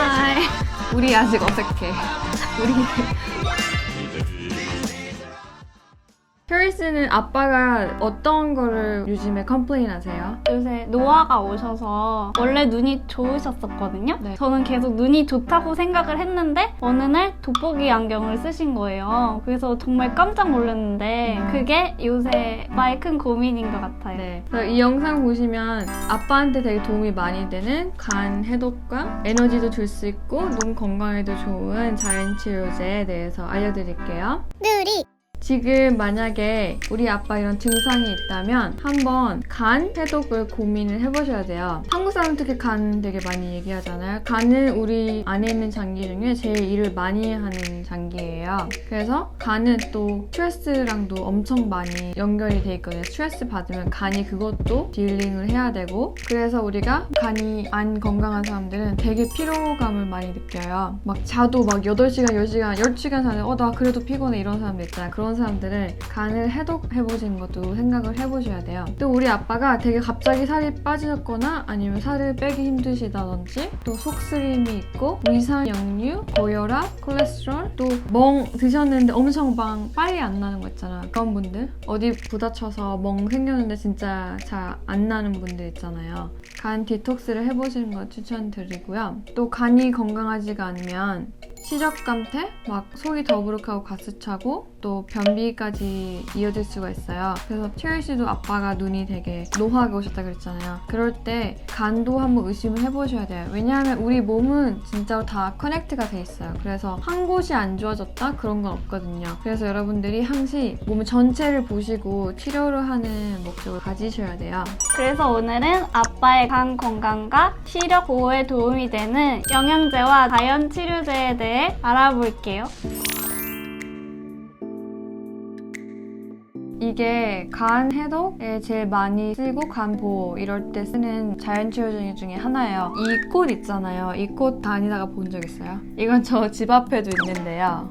하이. 우리 아직 어색해. 우리. 큐리스는 아빠가 어떤 거를 요즘에 컴플레인 하세요? 요새 노아가 오셔서 원래 눈이 좋으셨었거든요. 네. 저는 계속 눈이 좋다고 생각을 했는데 어느 날 돋보기 안경을 쓰신 거예요. 그래서 정말 깜짝 놀랐는데 음. 그게 요새 나의 큰 고민인 것 같아요. 네. 그래서 이 영상 보시면 아빠한테 되게 도움이 많이 되는 간 해독과 에너지도 줄 수 있고 눈 건강에도 좋은 자연 치료제에 대해서 알려드릴게요. 누리 지금 만약에 우리 아빠 이런 증상이 있다면 한번 간 해독을 고민을 해보셔야 돼요. 한국 사람 특히 간 되게 많이 얘기하잖아요. 간은 우리 안에 있는 장기 중에 제일 일을 많이 하는 장기예요. 그래서 간은 또 스트레스랑도 엄청 많이 연결이 돼 있거든요. 스트레스 받으면 간이 그것도 딜링을 해야 되고 그래서 우리가 간이 안 건강한 사람들은 되게 피로감을 많이 느껴요. 막 자도 막 8시간, 10시간, 10시간 자는 어, 나 그래도 피곤해 이런 사람들 있잖아요. 그런 사람들을 간을 해독해보시는 것도 생각을 해보셔야 돼요. 또 우리 아빠가 되게 갑자기 살이 빠지셨거나 아니면 살을 빼기 힘드시다든지 또 속쓰림이 있고 위산, 역류, 고혈압, 콜레스테롤 또 멍 드셨는데 엄청 방 빨리 안 나는 거 있잖아. 그런 분들 어디 부다쳐서 멍 생겼는데 진짜 잘 안 나는 분들 있잖아요. 간 디톡스를 해보시는 거 추천드리고요. 또 간이 건강하지가 않으면 시적감퇴, 막 속이 더부룩하고 가스차고 또 변비까지 이어질 수가 있어요. 그래서 티얼 씨도 아빠가 눈이 되게 노화가 오셨다 그랬잖아요. 그럴 때 간도 한번 의심을 해보셔야 돼요. 왜냐하면 우리 몸은 진짜로 다 커넥트가 돼 있어요. 그래서 한 곳이 안 좋아졌다 그런 건 없거든요. 그래서 여러분들이 항시 몸 전체를 보시고 치료를 하는 목적을 가지셔야 돼요. 그래서 오늘은 아빠의 간 건강과 시력 보호에 도움이 되는 영양제와 자연 치료제에 대해 알아볼게요. 이게 간 해독에 제일 많이 쓰고 간 보호 이럴 때 쓰는 자연 치료제 중에 하나예요. 이 꽃 있잖아요. 이 꽃 다니다가 본 적 있어요? 이건 저 집 앞에도 있는데요.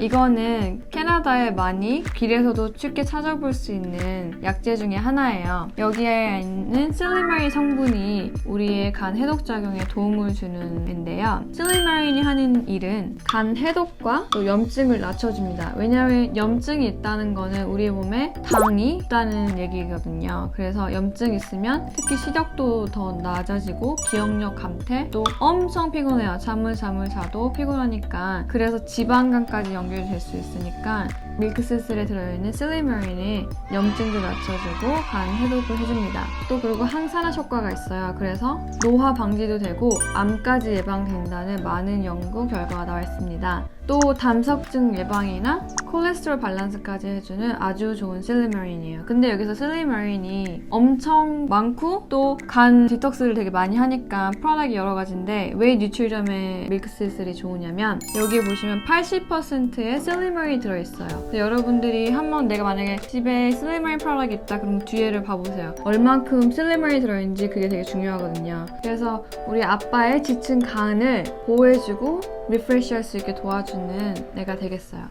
이거는 캐나다에 많이 길에서도 쉽게 찾아볼 수 있는 약재 중에 하나예요. 여기에 있는 실리마린 성분이 우리의 간 해독 작용에 도움을 주는 앤데요. 실리마린이 하는 일은 간 해독과 또 염증을 낮춰줍니다. 왜냐하면 염증이 있다는 거는 우리 몸에 당이 있다는 얘기거든요. 그래서 염증 있으면 특히 시력도 더 낮아지고 기억력 감퇴 또 엄청 피곤해요. 잠을 잠을 자도 피곤하니까 그래서 지방간까지 연 결될 수 있으니까 밀크시슬에 들어있는 실리머린이 염증도 낮춰주고 간 해독을 해줍니다. 또 그리고 항산화 효과가 있어요. 그래서 노화 방지도 되고 암까지 예방된다는 많은 연구 결과가 나와 있습니다. 또 담석증 예방이나 콜레스테롤 밸런스까지 해주는 아주 좋은 실리머린이에요. 근데 여기서 실리머린이 엄청 많고 또 간 디톡스를 되게 많이 하니까 프로덕이 여러 가지인데 왜 뉴트리점의 밀크시슬이 좋으냐면 여기 보시면 80%의 실리머린이 들어있어요. 여러분들이 한번 내가 만약에 집에 실리머린 프로덕이 있다 그럼 뒤에를 봐보세요. 얼만큼 실리머린이 들어있는지 그게 되게 중요하거든요. 그래서 우리 아빠의 지친 간을 보호해주고 리프레시 할 수 있게 도와주는 내가 되겠어요.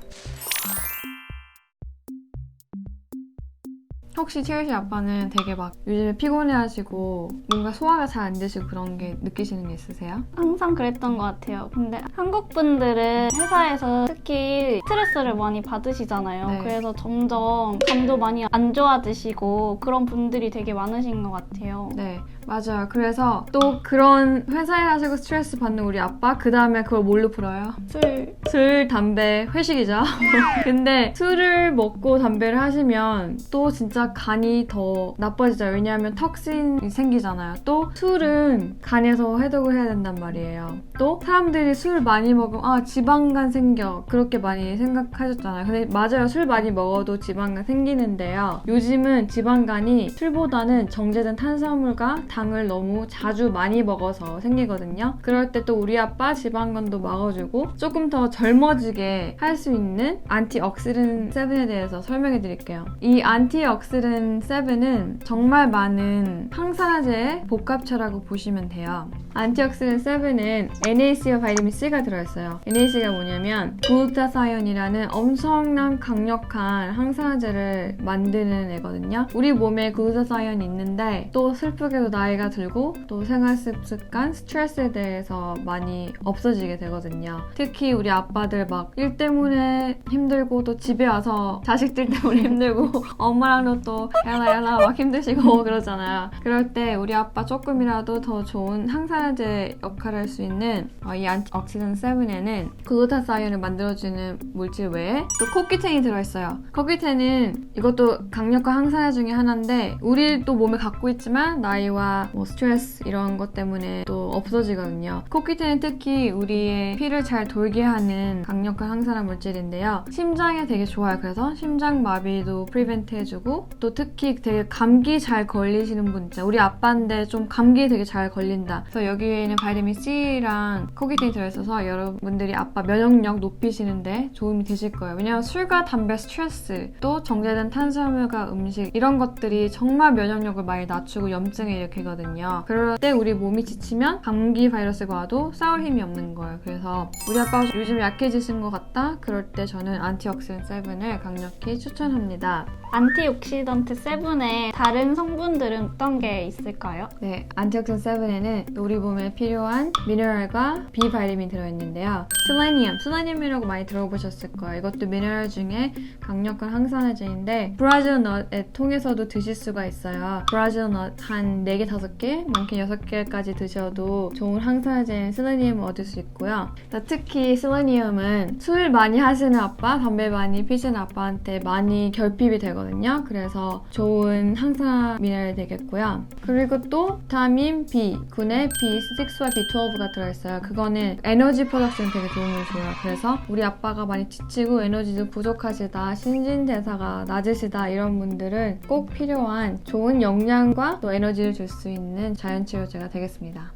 혹시 채율 씨 아빠는 되게 막 요즘에 피곤해하시고 뭔가 소화가 잘 안 되시고 그런 게 느끼시는 게 있으세요? 항상 그랬던 것 같아요. 근데 한국 분들은 회사에서 특히 스트레스를 많이 받으시잖아요. 네. 그래서 점점 감도 많이 안 좋아지시고 그런 분들이 되게 많으신 것 같아요. 네, 맞아요. 그래서 또 그런 회사에 하시고 스트레스 받는 우리 아빠 그 다음에 그걸 뭘로 풀어요? 술 술, 담배, 회식이죠. 근데 술을 먹고 담배를 하시면 또 진짜 간이 더 나빠지죠. 왜냐하면 턱신이 생기잖아요. 또 술은 간에서 해독을 해야 된단 말이에요. 또 사람들이 술 많이 먹으면 아 지방간 생겨 그렇게 많이 생각하셨잖아요. 근데 맞아요. 술 많이 먹어도 지방간 생기는데요. 요즘은 지방간이 술보다는 정제된 탄수화물과 당을 너무 자주 많이 먹어서 생기거든요. 그럴 때 또 우리 아빠 지방간도 막아주고 조금 더 젊어지게 할 수 있는 안티옥시든 7에 대해서 설명해 드릴게요. 이 안티옥시 든 안티옥시던 7은 정말 많은 항산화제의 복합체라고 보시면 돼요. 안티옥시던 7은 NAC와 바이타민 C가 들어있어요. NAC가 뭐냐면 글루타사이온이라는 엄청난 강력한 항산화제를 만드는 애거든요. 우리 몸에 글루타사이온이 있는데 또 슬프게도 나이가 들고 또 생활 습관, 스트레스에 대해서 많이 없어지게 되거든요. 특히 우리 아빠들 막 일 때문에 힘들고 또 집에 와서 자식들 때문에 힘들고 엄마랑도 또 야나 야나 막 힘드시고 그러잖아요. 그럴 때 우리 아빠 조금이라도 더 좋은 항산화제 역할을 할 수 있는 어, 이 안티옥시던 7에는 글루타사이온을 만들어주는 물질 외에 또 코끼텐이 들어있어요. 코끼텐은 이것도 강력한 항산화 중에 하나인데 우리 또 몸에 갖고 있지만 나이와 뭐 스트레스 이런 것 때문에 또 없어지거든요. 코끼텐은 특히 우리의 피를 잘 돌게 하는 강력한 항산화 물질인데요. 심장에 되게 좋아요. 그래서 심장 마비도 프리벤트 해주고 또 특히 되게 감기 잘 걸리시는 분 있잖아요. 우리 아빠인데 좀 감기 되게 잘 걸린다. 그래서 여기에는 바이타민 C랑 코기틴이 들어있어서 여러분들이 아빠 면역력 높이시는데 도움이 되실 거예요. 왜냐하면 술과 담배, 스트레스, 또 정제된 탄수화물과 음식 이런 것들이 정말 면역력을 많이 낮추고 염증을 일으키거든요. 그럴 때 우리 몸이 지치면 감기 바이러스가 와도 싸울 힘이 없는 거예요. 그래서 우리 아빠가 요즘 약해지신 것 같다? 그럴 때 저는 안티옥시던 7을 강력히 추천합니다. 안티옥시던트 7에 다른 성분들은 어떤 게 있을까요? 네, 안티옥시던 7에는 우리 몸에 필요한 미네랄과 비바이타민 들어있는데요. 슬레니엄, 슬레니엄이라고 많이 들어보셨을 거예요. 이것도 미네랄 중에 강력한 항산화제인데 브라질 넛에 통해서도 드실 수가 있어요. 브라질 넛한 4개, 5개, 많게 6개까지 드셔도 좋은 항산화제인 슬레니엄을 얻을 수 있고요. 자, 특히 슬레니엄은 술 많이 하시는 아빠, 담배 많이 피시는 아빠한테 많이 결핍이 되거든요. 그래서 좋은 항산화 미네랄이 되겠고요. 그리고 또 비타민 B, 군에 B6와 B12가 들어있어요. 그거는 에너지 프로덕션 되게 도움을 줘요. 그래서 우리 아빠가 많이 지치고 에너지도 부족하시다, 신진대사가 낮으시다 이런 분들은 꼭 필요한 좋은 영양과 또 에너지를 줄 수 있는 자연치료제가 되겠습니다.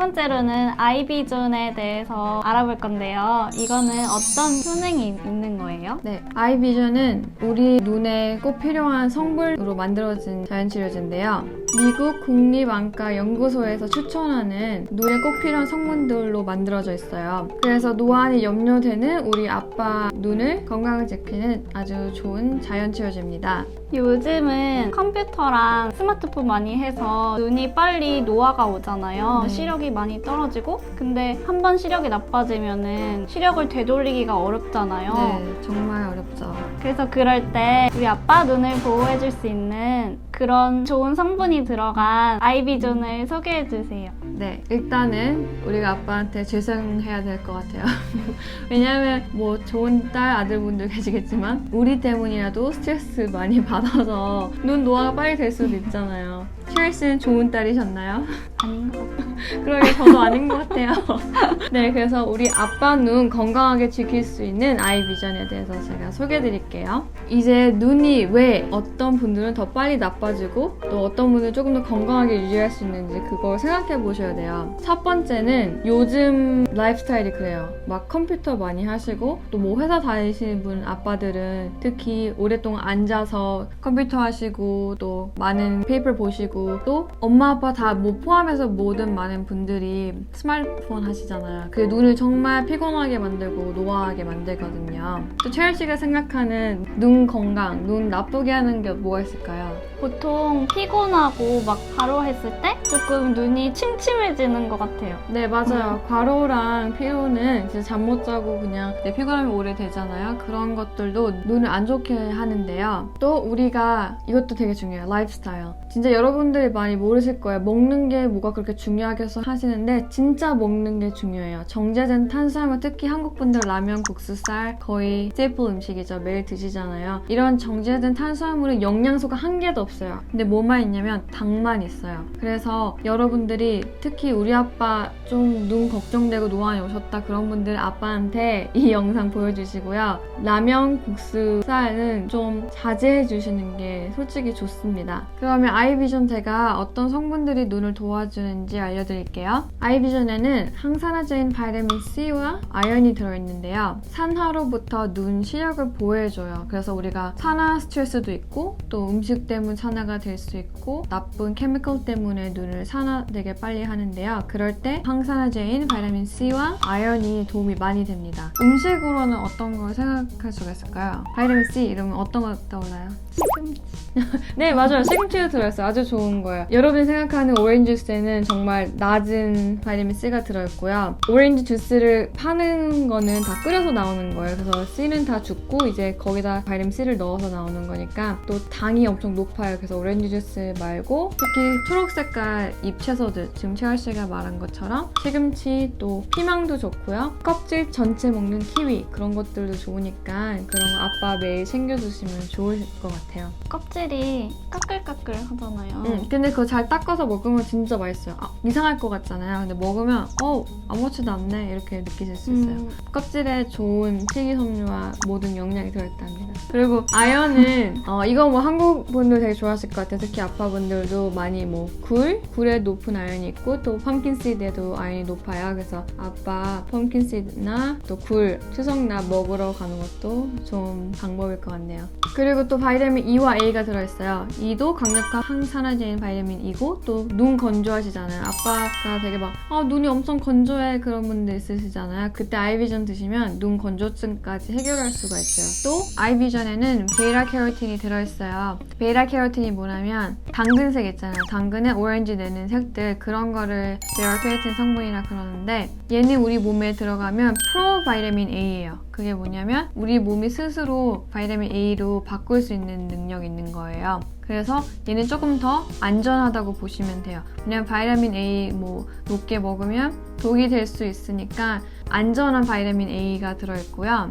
번째로는 아이비존에 대해서 알아볼 건데요. 이거는 어떤 효능이 있는 거예요? 네, 아이비전은 우리 눈에 꼭 필요한 성분으로 만들어진 자연치료제인데요. 미국 국립안과 연구소에서 추천하는 눈에 꼭 필요한 성분들로 만들어져 있어요. 그래서 노안이 염려되는 우리 아빠 눈을 건강을 지키는 아주 좋은 자연치료제입니다. 요즘은 컴퓨터랑 스마트폰 많이 해서 눈이 빨리 노화가 오잖아요. 네. 시력이 많이 떨어지고 근데 한 번 시력이 나빠지면은 시력을 되돌리기가 어렵잖아요. 네, 정말 어렵죠. 그래서 그럴 때 우리 아빠 눈을 보호해줄 수 있는 그런 좋은 성분이 들어간 아이비존을 소개해 주세요. 네, 일단은 우리가 아빠한테 죄송해야 될 것 같아요. 왜냐하면 뭐 좋은 딸 아들분들 계시겠지만 우리 때문이라도 스트레스 많이 받아서 눈 노화가 빨리 될 수도 있잖아요. 슈얼 씨는 좋은 딸이셨나요? 아닌 것 같아요. 그러게 저도 아닌 것 같아요. 네, 그래서 우리 아빠 눈 건강하게 지킬 수 있는 아이 비전에 대해서 제가 소개해 드릴게요. 이제 눈이 왜 어떤 분들은 더 빨리 나빠지고 또 어떤 분들은 조금 더 건강하게 유지할 수 있는지 그걸 생각해 보셔야 돼요. 첫 번째는 요즘 라이프스타일이 그래요. 막 컴퓨터 많이 하시고 또 뭐 회사 다니시는 분 아빠들은 특히 오랫동안 앉아서 컴퓨터 하시고 또 많은 페이퍼 보시고 또 엄마 아빠 다 뭐 포함해서 모든 많은 분들이 스마트폰 하시잖아요. 그게 눈을 정말 피곤하게 만들고 노화하게 만들거든요. 또 채열 씨가 생각하는 눈 건강, 눈 나쁘게 하는 게 뭐가 있을까요? 보통 피곤하고 막 바로 했을 때 조금 눈이 침침해지는 것 같아요. 네, 맞아요. 과로랑 피로는 진짜 잠못 자고 그냥 내 피곤함이 오래 되잖아요. 그런 것들도 눈을 안 좋게 하는데요. 또 우리가 이것도 되게 중요해요. 라이프스타일. 진짜 여러분 들이 많이 모르실 거예요. 먹는 게 뭐가 그렇게 중요하게 해서 하시는데 진짜 먹는 게 중요해요. 정제된 탄수화물 특히 한국 분들 라면, 국수, 쌀 거의 스테이플 음식이죠. 매일 드시잖아요. 이런 정제된 탄수화물은 영양소가 한 개도 없어요. 근데 뭐만 있냐면 당만 있어요. 그래서 여러분들이 특히 우리 아빠 좀 눈 걱정되고 노안이 오셨다 그런 분들 아빠한테 이 영상 보여주시고요. 라면, 국수, 쌀은 좀 자제해 주시는 게 솔직히 좋습니다. 그러면 아이비전 제가 어떤 성분들이 눈을 도와주는지 알려드릴게요. 아이비전에는 항산화제인 바이타민 C와 아연이 들어있는데요. 산화로부터 눈 시력을 보호해줘요. 그래서 우리가 산화 스트레스도 있고 또 음식 때문 산화가 될 수 있고 나쁜 케미컬 때문에 눈을 산화되게 빨리 하는데요. 그럴 때 항산화제인 바이타민 C와 아연이 도움이 많이 됩니다. 음식으로는 어떤 걸 생각할 수가 있을까요? 바이타민 C 이러면 어떤 거 떠올라요? 시금치. 네 맞아요 시금치가 들어있어요 아주 좋은 거예요. 여러분이 생각하는 오렌지 주스에는 정말 낮은 바이타민 C가 들어있고요. 오렌지 주스를 파는 거는 다 끓여서 나오는 거예요. 그래서 C는 다 죽고 이제 거기다 바이타민 C를 넣어서 나오는 거니까 또 당이 엄청 높아요. 그래서 오렌지 주스 말고 특히 초록 색깔 잎 채소들 지금 채월 씨가 말한 것처럼 시금치 또 피망도 좋고요. 껍질 전체 먹는 키위 그런 것들도 좋으니까 그런 거 아빠 매일 챙겨주시면 좋을 것 같아요. 껍질이 까끌까끌 하잖아요. 응, 근데 그거 잘 닦아서 먹으면 진짜 맛있어요. 아, 이상할 것 같잖아요. 근데 먹으면 어 아무렇지도 않네 이렇게 느끼실 수 있어요. 음, 껍질에 좋은 식이섬유와 모든 영양이 들어있답니다. 그리고 아연은 어, 이거 뭐 한국 분들 되게 좋아하실 것 같아요. 특히 아빠분들도 많이 뭐 굴, 굴에 높은 아연이 있고 또 펌킨 씨드에도 아연이 높아요. 그래서 아빠 펌킨 씨드나 또 굴, 추석날 먹으러 가는 것도 좋은 방법일 것 같네요. 그리고 또 바이타민 E와 A가 들어있어요. E도 강력한 항산화 제인 바이타민 E고 또 눈 건조하시잖아요. 아빠가 되게 막 아, 눈이 엄청 건조해 그런 분들 있으시잖아요. 그때 아이비전 드시면 눈 건조증까지 해결할 수가 있어요. 또 아이비전에는 베이라 캐로틴이 들어있어요. 베이라 캐로틴이 뭐냐면 당근색 있잖아요. 당근에 오렌지 내는 색들 그런 거를 베이라 캐로틴 성분이라 그러는데 얘는 우리 몸에 들어가면 프로 바이타민 A예요. 그게 뭐냐면 우리 몸이 스스로 바이타민 A로 바꿀 수 있는 능력이 있는 거예요. 그래서 얘는 조금 더 안전하다고 보시면 돼요. 왜냐면 바이타민 A 뭐 높게 먹으면 독이 될 수 있으니까 안전한 바이타민 A가 들어있고요.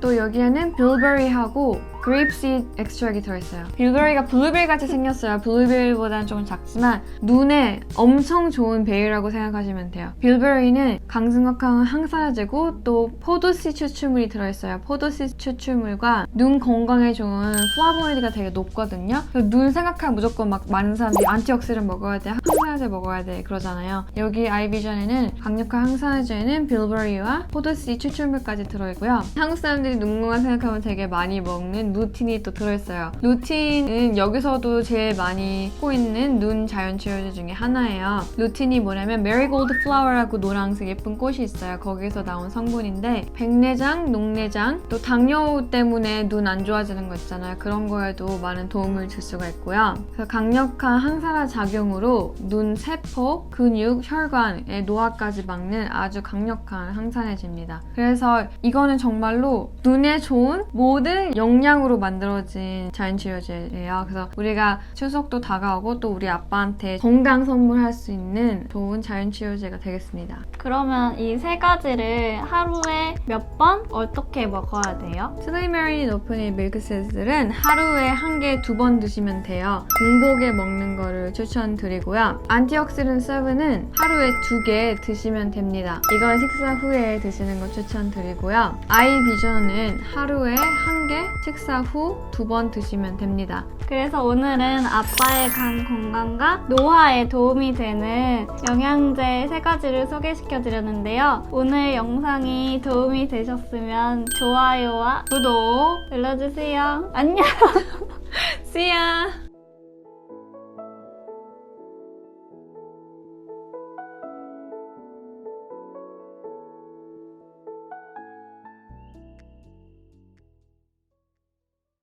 또 여기에는 빌베리하고 그레이프시드 엑스트랙이 들어있어요. 빌베리가 블루베리 같이 생겼어요. 블루베리보다는 조금 작지만 눈에 엄청 좋은 베리라고 생각하시면 돼요. 빌베리는 강승각한 항산화제고 또 포도씨 추출물이 들어있어요. 포도씨 추출물과 눈 건강에 좋은 플라보노이드가 되게 높거든요. 눈 생각하면 무조건 막 많은 사람들이 안티옥시드 먹어야 돼, 항산화제 먹어야 돼 그러잖아요. 여기 아이비전에는 강력한 항산화제에는 빌베리와 포도씨 추출물까지 들어있고요. 한국 사람들이 눈 건강 생각하면 되게 많이 먹는 루틴이 또 들어있어요. 루틴은 여기서도 제일 많이 쓰고 있는 눈 자연 치료제 중에 하나예요. 루틴이 뭐냐면 메리골드 플라워라고 노란색 예쁜 꽃이 있어요. 거기서 나온 성분인데 백내장, 녹내장, 또 당뇨 때문에 눈 안 좋아지는 거 있잖아요. 그런 거에도 많은 도움을 줄 수가 있고요. 그래서 강력한 항산화 작용으로 눈 세포, 근육, 혈관의 노화까지 막는 아주 강력한 항산해집니다. 그래서 이거는 정말로 눈에 좋은 모든 영양으로 만들어진 자연 치료제예요. 그래서 우리가 추석도 다가오고 또 우리 아빠한테 건강 선물할 수 있는 좋은 자연 치료제가 되겠습니다. 그러면 이 세 가지를 하루에 몇 번 어떻게 먹어야 돼요? 슬리메리 이 밀크세스들은 하루에 한 개 두 번 드시면 돼요. 공복에 먹는 거를 추천드리고요. 안티옥시든 7은 하루에 두 개 드시면 됩니다. 이건 식사 후에 드시는 거 추천드리고요. 아이 비전은 하루에 한 개, 식사 후 두 번 드시면 됩니다. 그래서 오늘은 아빠의 간 건강과 노화에 도움이 되는 영양제 세 가지를 소개시켜 드렸는데요. 오늘 영상이 도움이 되셨으면 좋아요와 구독! 눌러주세요. 안녕! See ya!